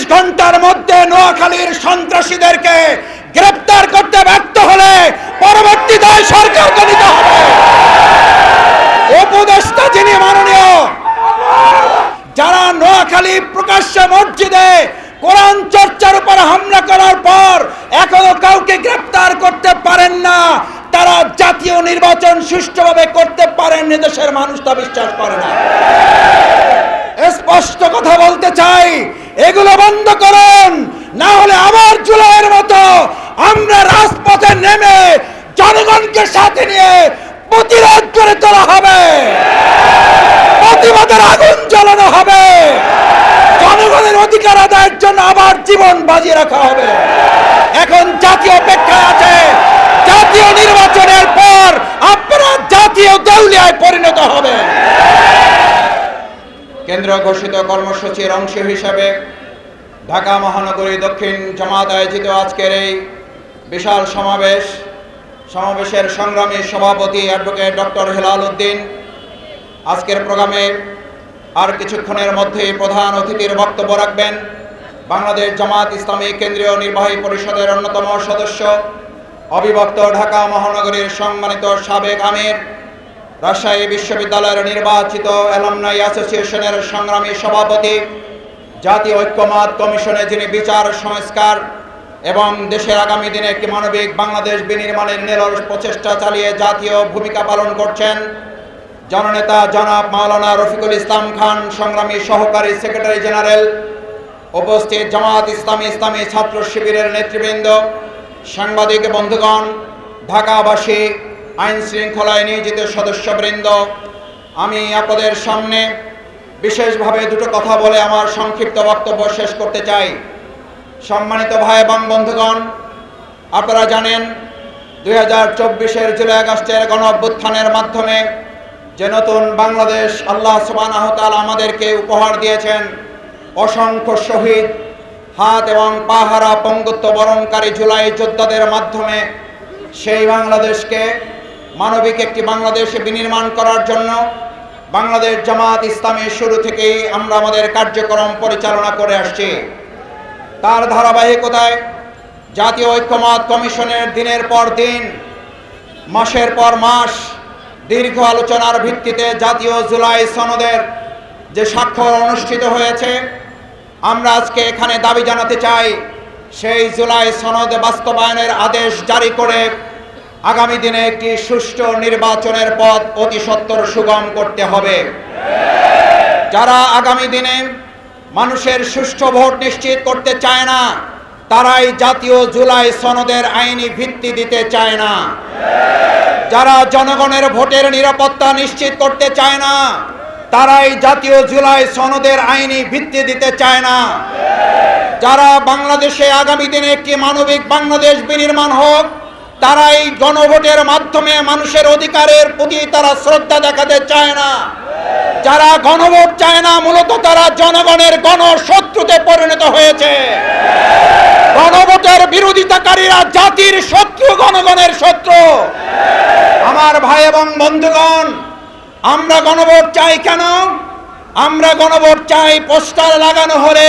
চব্বিশ ঘণ্টার মধ্যে নোয়াখালীর সন্ত্রাসীদেরকে গ্রেপ্তার করতে ব্যর্থ হলে পরবর্তী দায় সরকারকে নিতে হবে। উপদেষ্টা যিনি মাননীয়, যারা নোয়াখালী প্রকাশ্য মসজিদে কোরআন চর্চার উপর হামলা করার পর এখনও কাউকে গ্রেপ্তার করতে পারেন না, তারা জাতীয় নির্বাচন সুষ্ঠুভাবে করতে পারেন দেশের মানুষ তা বিশ্বাস করে না। স্পষ্ট কথা বলতে চাই এগুলো বন্ধ করুন। না হলে আবার জুলাইয়ের মতো আমরা রাজপথে নেমে জনগণকে সাথে নিয়ে প্রতিরোধ করে তোলা হবে। প্রতিবাদের আগুন জ্বালানো হবে। জনগণের অধিকার আদায়ের জন্য আবার জীবন বাজিয়ে রাখা হবে। এখন জাতীয় অপেক্ষায় আছে। জাতীয় নির্বাচনের পর আপনারা জাতীয় দেউলিয়ায় পরিণত হবে। কেন্দ্র ঘোষিত কর্মসূচির অংশ হিসাবে ঢাকা মহানগরী দক্ষিণ জামাত আয়োজিত আজকের এই বিশাল সমাবেশ, সমাবেশের সংগ্রামী সভাপতি অ্যাডভোকেট ডক্টর হেলাল উদ্দিন। আজকের প্রোগ্রামে আর কিছুক্ষণের মধ্যেই প্রধান অতিথির বক্তব্য রাখবেন বাংলাদেশ জামাত ইসলামী কেন্দ্রীয় নির্বাহী পরিষদের অন্যতম সদস্য, অবিভক্ত ঢাকা মহানগরীর সম্মানিত সাবেক আমির রাজশাহী বিশ্ববিদ্যালয়ের নির্বাচিত অ্যালামনাই অ্যাসোসিয়েশনের সংগ্রামী সভাপতি, জাতীয় ঐক্যমত কমিশনে যিনি বিচার সংস্কার এবং দেশের আগামী দিনে একটি মানবিক বাংলাদেশ বিনির্মাণের নিরল প্রচেষ্টা চালিয়ে জাতীয় ভূমিকা পালন করছেন জননেতা জনাব মাওলানা রফিকুল ইসলাম খান, সংগ্রামী সহকারী সেক্রেটারি জেনারেল, উপস্থিত জামাত ইসলামী ইসলামী ছাত্র শিবিরের নেতৃবৃন্দ, সাংবাদিক বন্ধুগণ, ঢাকাবাসী আইন শৃঙ্খলায় নিয়োজিত সদস্যবৃন্দ, আমি আপনাদের সামনে বিশেষভাবে দুটো কথা বলে আমার সংক্ষিপ্ত বক্তব্য শেষ করতে চাই। সম্মানিত ভাই এবং বন্ধুগণ, আপনারা জানেন দুই হাজার চব্বিশের জুলাই আগস্টের গণ অভ্যুত্থানের মাধ্যমে যে নতুন বাংলাদেশ আল্লাহ সুবানাহতাল আমাদেরকে উপহার দিয়েছেন, অসংখ্য শহীদ হাত এবং পাহারা পঙ্গুত্ব বরণকারী জুলাই যোদ্ধাদের মাধ্যমে সেই বাংলাদেশকে মানবিক একটি বাংলাদেশে বিনির্মাণ করার জন্য বাংলাদেশ জামাত ইসলামের শুরু থেকেই আমরা আমাদের কার্যক্রম পরিচালনা করে আসছি। তার ধারাবাহিকতায় জাতীয় ঐক্যমত কমিশনের দিনের পর দিন, মাসের পর মাস দীর্ঘ আলোচনার ভিত্তিতে জাতীয় জুলাই সনদের যে স্বাক্ষর অনুষ্ঠিত হয়েছে, আমরা আজকে এখানে দাবি জানাতে চাই, সেই জুলাই সনদ বাস্তবায়নের আদেশ জারি করে আগামী দিনে একটি সুষ্ঠু নির্বাচনের পথ অতি সত্বর সুগম করতে হবে। যারা আগামী দিনে মানুষের সুষ্ঠু ভোট নিশ্চিত করতে চায় না, তারাই জাতীয় জুলাই সনদের আইনি ভিত্তি দিতে চায় না। যারা জনগণের ভোটের নিরাপত্তা নিশ্চিত করতে চায় না, তারাই জাতীয় জুলাই সনদের আইনি ভিত্তি দিতে চায় না। যারা বাংলাদেশে আগামী দিনে একটি মানবিক বাংলাদেশ বিনির্মাণ হোক তারাই গণভোটের মাধ্যমে মানুষের অধিকারের প্রতি তারা শ্রদ্ধা দেখাতে চায় না। যারা গণভোট চায় না, মূলত তারা জনগণের গণশত্রুতে পরিণত হয়েছে। গণভোটের বিরোধিতাকারীরা জাতির শত্রু, গণগণের শত্রু। আমার ভাই এবং বন্ধুগণ, আমরা গণভোট চাই কেন? আমরা গণভোট চাই পোস্টার লাগানো হলে।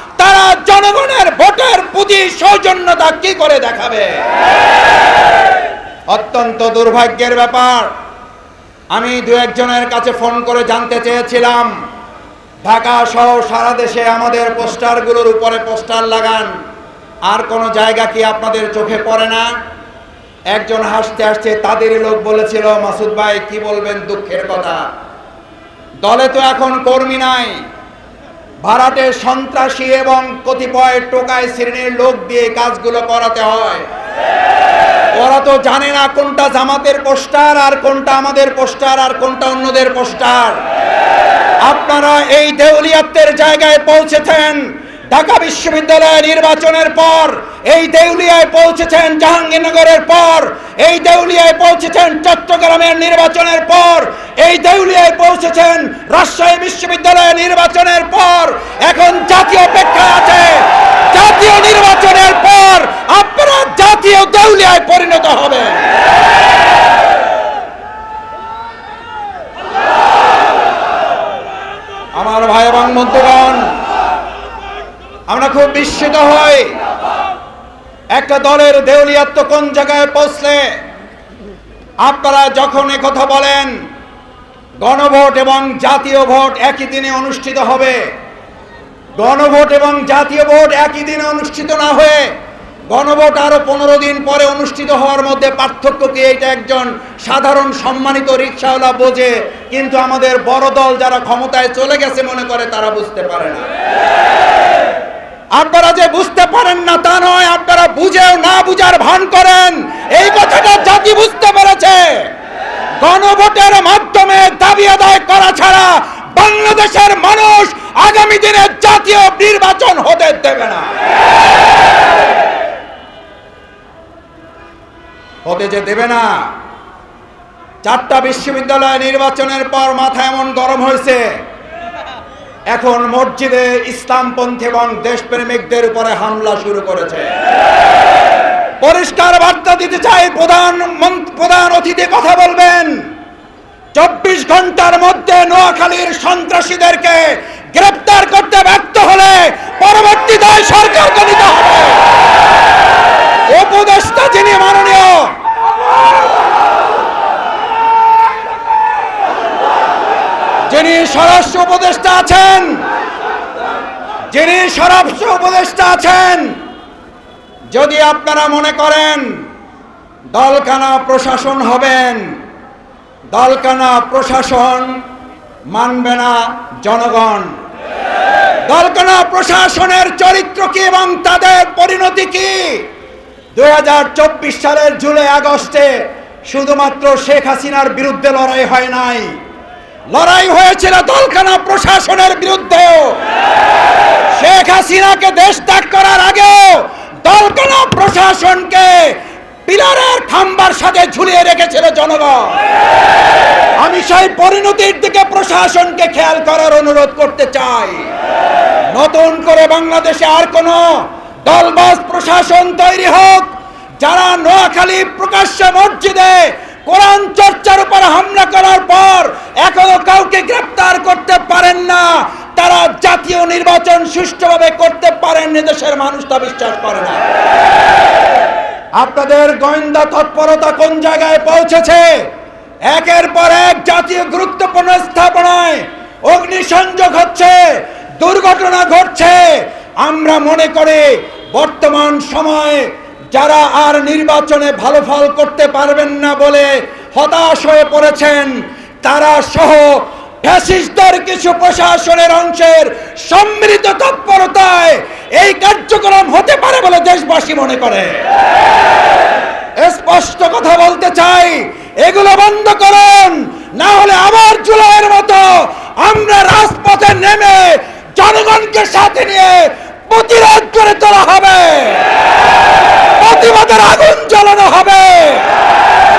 তারা জনগণের ভোটের প্রতি সৌজন্যতা কি করে দেখাবে? অত্যন্ত দুর্ভাগ্যের ব্যাপার। আমি দু একজনের কাছে ফোন করে জানতে চেয়েছিলাম, ঢাকা সহ সারা দেশে আমাদের পোস্টারগুলোর উপরে পোস্টার লাগান। আর কোনো জায়গা কি আপনাদের চোখে পড়ে না? একজন হাসতে হাসতে তাদেরই লোক বলেছিল, মাসুদ ভাই, কি বলবেন দুঃখের কথা? দলে তো এখন কর্মী নাই। ভাড়াটে সন্ত্রাসী এবং কতিপয় টোকায় শ্রেণির লোক দিয়ে কাজগুলো করাতে হয়। ওরা তো জানে না কোনটা জামাতের পোস্টার আর কোনটা আমাদের পোস্টার আর কোনটা অন্যদের পোস্টার। আপনারা এই দেউলিয়াত্বের জায়গায় পৌঁছেছেন। বিশ্ববিদ্যালয় নির্বাচনের পর, এই দেউলিয়ায় পৌঁছেছেন জাহাঙ্গীরনগরের পর, এই দেউলিয়ায় পৌঁছেছেন চট্টগ্রামের নির্বাচনের পর, এই দেউলিয়ায় পৌঁছেছেন রাজশাহী বিশ্ববিদ্যালয় নির্বাচনের পর, এখন জাতীয় অপেক্ষায় আছে। জাতীয় নির্বাচনের পর আপনারা জাতীয় দেউলিয়ায় পরিণত হবে আমার ভাই এবং বন্ধুগণ আমরা খুব বিস্মিত হই একটা দলের দেউলিয়াত্ম কোন জায়গায় পৌঁছলে? আপনারা যখন কথা বলেন, গণভোট এবং জাতীয় ভোট একই দিনে অনুষ্ঠিত হবে। গণভোট এবং জাতীয় ভোট একই দিনে অনুষ্ঠিত না হয়ে গণভোট আরও পনেরো দিন পরে অনুষ্ঠিত হওয়ার মধ্যে পার্থক্য কি? এটা একজন সাধারণ সম্মানিত রিক্সাওয়ালা বোঝে, কিন্তু আমাদের বড় দল যারা ক্ষমতায় চলে গেছে মনে করে তারা বুঝতে পারে না। আপনারা যে বুঝতে পারেন না তা নয়, আপনারা বুঝেও না বুঝার ভান করেন। এই কথাটা জাতি বুঝতে পেরেছে। গণভোটের মাধ্যমে দাবি আদায় করা ছাড়া বাংলাদেশের মানুষ আগামী দিনে জাতীয় নির্বাচন হতে দেবে না। হতে যে দেবে না। চারটা বিশ্ববিদ্যালয় নির্বাচনের পর মাথা এমন গরম হয়েছে। এখন মসজিদে ইসলামপন্থী এবং দেশপ্রেমিকদের উপরে হামলা শুরু করেছে। পরিষ্কার বার্তা দিতে চাই, প্রধান প্রধান অতিথি কথা বলবেন। চব্বিশ ঘণ্টার মধ্যে নোয়াখালীর সন্ত্রাসীদেরকে গ্রেপ্তার করতে ব্যর্থ হলে পরবর্তী দায় সরকারকে নিতে হবে। উপদেষ্টা যিনি মাননীয় যিনি স্বরাষ্ট্র উপদেষ্টা আছেন, যিনি স্বরাষ্ট্র উপদেষ্টা আছেন, যদি আপনারা মনে করেন দলকানা প্রশাসন হবেন, দলকানা প্রশাসন মানবে না জনগণ। দলকানা প্রশাসনের চরিত্র কি এবং তাদের পরিণতি কি? দু হাজার চব্বিশ সালের জুলাই আগস্টে শুধুমাত্র শেখ হাসিনার বিরুদ্ধে লড়াই হয় নাই। লড়াই হয়েছিল দলকানা প্রশাসনের বিরুদ্ধেও শেখ হাসিনাকে দেশ ত্যাগ করার আগেও দলকানা প্রশাসনকে পিলারের খাম্বার সাথে ঝুলিয়ে রেখেছিল জনগণ। আমি সেই পরিণতির দিকে প্রশাসনকে খেয়াল করার অনুরোধ করতে চাই। নতুন করে বাংলাদেশে আর কোন দলবাস প্রশাসন তৈরি হোক, যারা নোয়াখালী প্রকাশ্য মসজিদে কোরআন চর্চার উপর হামলা করার পর এখনও কাউকে গ্রেপ্তার করতে পারেন না। তারা জাতীয় নির্বাচন সুষ্ঠুভাবে করতে পারেন দেশের মানুষ তা বিশ্বাস করে না। আপনাদের গোয়েন্দা তৎপরতা কোন জায়গায় পৌঁছেছে? একের পর এক জাতীয় গুরুত্বপূর্ণ স্থাপনায় অগ্নিসংযোগ হচ্ছে, দুর্ঘটনা ঘটছে। আমরা মনে করি বর্তমান সময়ে যারা আর নির্বাচনে ভালো ফল করতে পারবেন না বলে হতাশ হয়ে পড়েছেন, তারা সহ ফ্যাসিস্টদের কিছু প্রশাসনের অংশের সম্মিলিত তৎপরতায় এই কার্যক্রম হতে পারে বলে দেশবাসী মনে করে। স্পষ্ট কথা বলতে চাই, এগুলো বন্ধ করুন, না হলে আবার জুলাইয়ের মতো আমরা রাজপথে নেমে জনগণকে সাথে নিয়ে প্রতিরোধ করে তোলা হবে। প্রতিবাদের আগুন জ্বালানো হবে।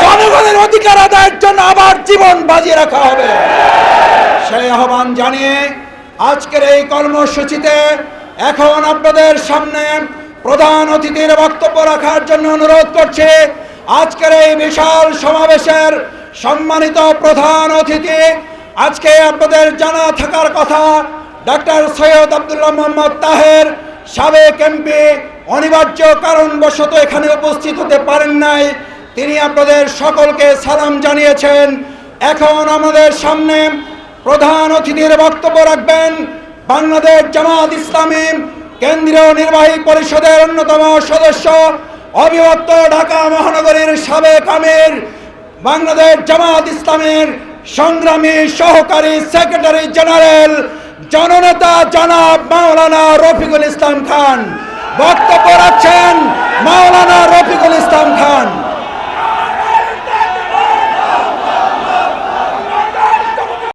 জনগণের অধিকার আদায়ের জন্য আবার জীবন বাজিয়ে রাখা হবে। সেই আহ্বান জানিয়ে আজকের এই কর্মসূচিতে এখন আপনাদের সামনে প্রধান অতিথির বক্তব্য রাখার জন্য অনুরোধ করছি। আজকের এই বিশাল সমাবেশের সম্মানিত প্রধান অতিথি, আজকে আপনাদের জানা থাকার কথা ডক্টর সৈয়দ আব্দুল্লাহ মোহাম্মদ তাহের, সাবেক এমপি অনিবার্য কারণবশত এখানে উপস্থিত হতে পারেন নাই। তিনি আপনাদের সকলকে সালাম জানিয়েছেন। এখন আমাদের সামনে প্রধান অতিথির বক্তব্য রাখবেন। বাংলাদেশ জামাত ইসলামী কেন্দ্রীয় নির্বাহী পরিষদের অন্যতম সদস্য, অবিভক্ত ঢাকা মহানগরীর সাবেক আমির, বাংলাদেশ জামাত ইসলামের সংগ্রামী সহকারী সেক্রেটারি জেনারেল, জননেতা জনাব মাওলানা রফিকুল ইসলাম খান। বক্তব্য রাখছেন মাওলানা রফিকুল ইসলাম খান।